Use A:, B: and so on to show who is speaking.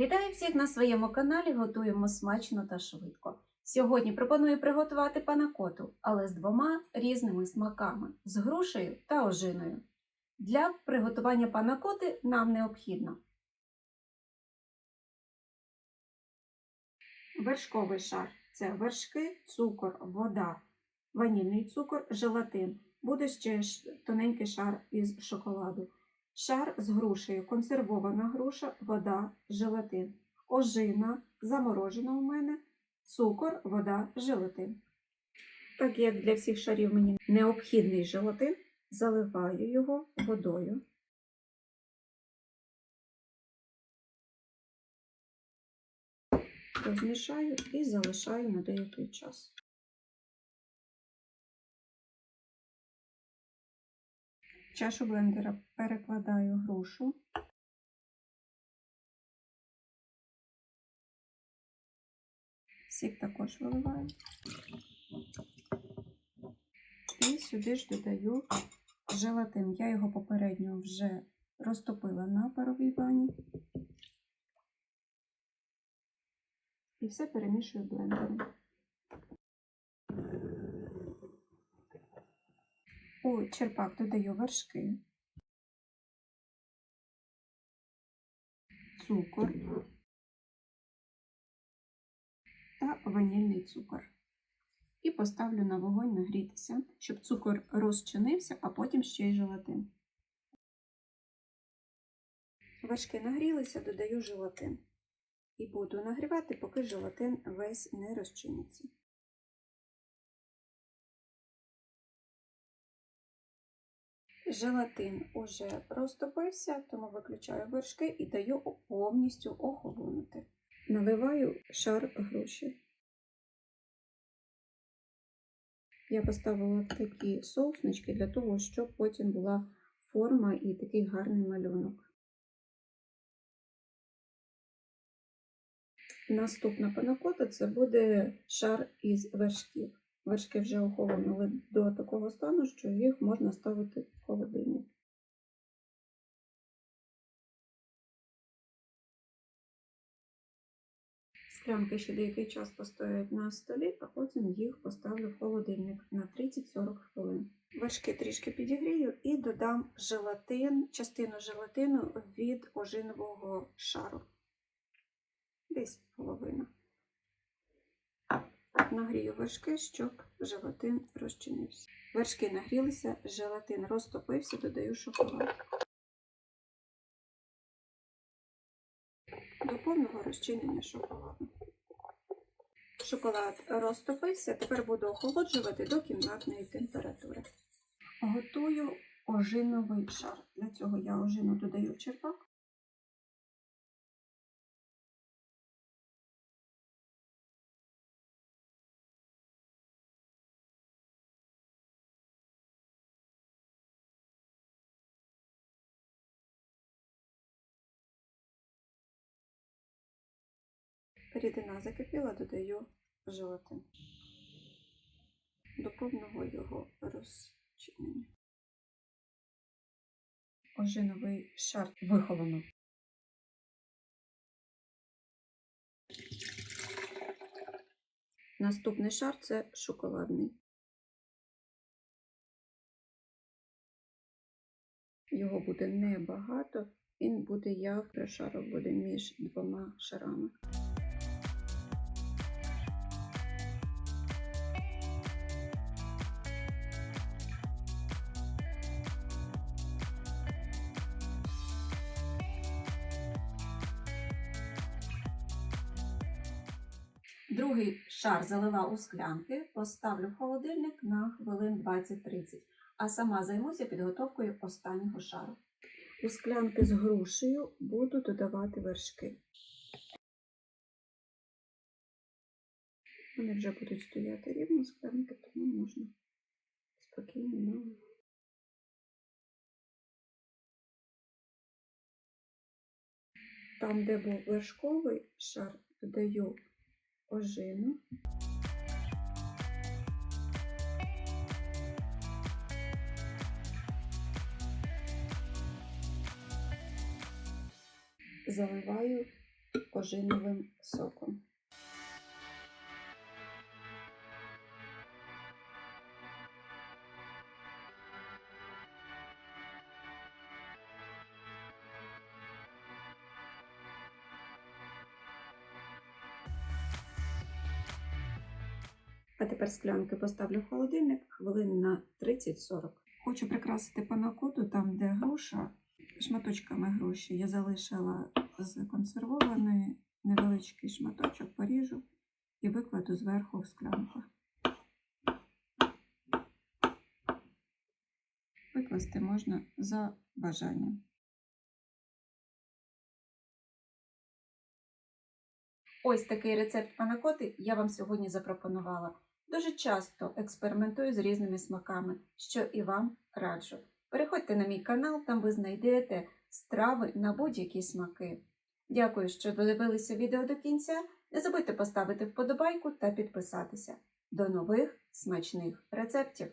A: Вітаю всіх на своєму каналі. Готуємо смачно та швидко. Сьогодні пропоную приготувати панакоту, але з двома різними смаками з грушею та ожиною. Для приготування панакоти нам необхідно вершковий шар це вершки, цукор, вода, ванільний цукор, желатин. Буде ще тоненький шар із шоколаду. Шар з грушею, консервована груша, вода, желатин. Ожина, заморожена у мене, цукор, вода, желатин. Так як для всіх шарів мені необхідний желатин, заливаю його водою. Розмішаю і залишаю на деякий час. В чашу блендера перекладаю грушу. Сік також виливаю. І сюди ж додаю желатин. Я його попередньо вже розтопила на паровій бані. І все перемішую блендером. У черпак додаю вершки, цукор та ванільний цукор. І поставлю на вогонь нагрітися, щоб цукор розчинився, а потім ще й желатин. Вершки нагрілися, додаю желатин. І буду нагрівати, поки желатин весь не розчиниться. Желатин уже розтопився, тому виключаю вершки і даю повністю охолонути. Наливаю шар груші. Я поставила такі соуснички для того, щоб потім була форма і такий гарний малюнок. Наступна панакота це буде шар із вершків. Вершки вже охолонули до такого стану, що їх можна ставити в холодильник. Склянки ще деякий час постоять на столі, а потім їх поставлю в холодильник на 30-40 хвилин. Вершки трішки підігрію і додам желатин, частину желатину від ожинового шару. Десь половина. Нагрію вершки, щоб желатин розчинився. Вершки нагрілися, желатин розтопився, додаю шоколад. До повного розчинення шоколаду. Шоколад розтопився, тепер буду охолоджувати до кімнатної температури. Готую ожиновий шар. Для цього я ожину додаю черпак. Рідина закипіла, додаю желатин до повного його розчинення. Ожиновий шар вихолонув. Наступний шар це шоколадний. Його буде небагато, він буде як шарок буде між двома шарами. Другий шар залила у склянки, поставлю в холодильник на хвилин 20-30, а сама займуся підготовкою останнього шару. У склянки з грушею буду додавати вершки. Вони вже будуть стояти рівно склянки, тому можна спокійно. Там, де був вершковий шар, додаю ожину. заливаю ожиновим соком. А тепер склянки поставлю в холодильник хвилин на 30-40. Хочу прикрасити панакоту там, де груша, шматочками груші. Я залишила законсервованої невеличкий шматочок, поріжу і викладу зверху в склянку. Викласти можна за бажанням. Ось такий рецепт панакоти я вам сьогодні запропонувала. Дуже часто експериментую з різними смаками, що і вам раджу. Переходьте на мій канал, там ви знайдете страви на будь-які смаки. Дякую, що додивилися відео до кінця. Не забудьте поставити вподобайку та підписатися. До нових смачних рецептів!